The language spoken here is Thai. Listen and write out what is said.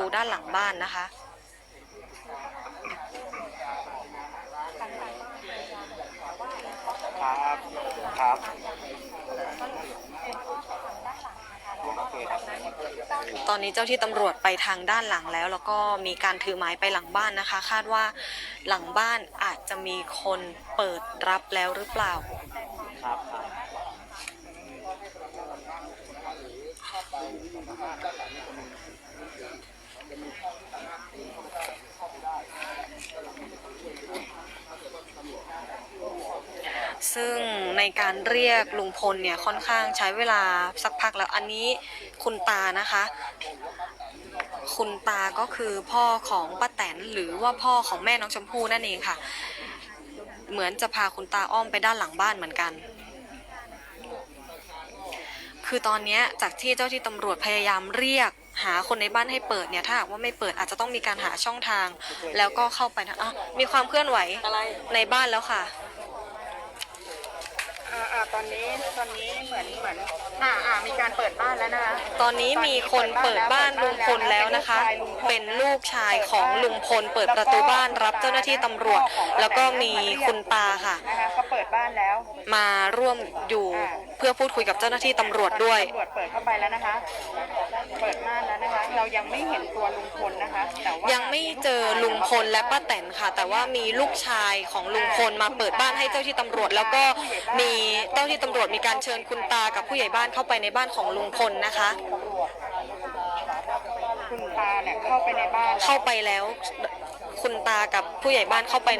ตูด้านหลังบ้านนะคะ ครับครับโอเคครับตอนนี้เจ้าที่ตำรวจไปทางด้านหลังแล้ว แล้วก็มีการถือไม้ไปหลังบ้านนะคะ คาดว่าหลังบ้านอาจจะมีคนเปิดรับแล้วหรือเปล่าครับครับ ซึ่งในการเรียกลุงพลเนี่ยค่อนข้างใช้เวลาสักพักแล้วอันนี้คุณตานะคะ คุณตาก็คือพ่อของป้าแตนหรือว่าพ่อของแม่น้องชมพู่นั่นเองค่ะ เหมือนจะพาคุณตาอ้อมไปด้านหลังบ้านเหมือนกัน คือตอนนี้จากที่เจ้าที่ตำรวจพยายามเรียก หาคนในบ้านให้เปิดเนี่ยถ้าหากว่าไม่เปิดอาจจะต้องมีการหาช่องทาง แล้วก็เข้าไปนะอะมีความเคลื่อนไหวอะไรในบ้านแล้วค่ะอ่าอ่าตอนนี้ตอนนี้เหมือนเหมือนอ่าอ่ามีการเปิดบ้านแล้วนะคะตอนนี้มีคนเปิดบ้านลุงพลแล้วนะคะ เป็นลูกชายของลุงพลเปิดประตูบ้านรับเจ้าหน้าที่ตำรวจ แล้วก็มีคุณตาค่ะ นะคะเขาเปิดบ้านแล้วมาร่วมอยู่เพื่อพูดคุยกับเจ้าหน้าที่ตำรวจด้วย ตำรวจเปิดเข้าไปแล้วนะคะ เปิดม่านแล้วนะคะเรา ยังไม่เห็นตัวลุงพลนะคะ แต่ว่ายังไม่เจอลุงพลและป้าแตนค่ะ แต่ว่ามีลูกชายของลุงพลมาเปิดบ้านให้เจ้าที่ตำรวจ แล้วก็มีเจ้าที่ตำรวจมีการเชิญคุณตากับผู้ใหญ่บ้านเข้าไปในบ้านของลุงพลนะคะ คุณตาเนี่ยเข้าไปในบ้านแล้ว เข้าไปแล้วคุณตากับผู้ใหญ่บ้านเข้าไปใน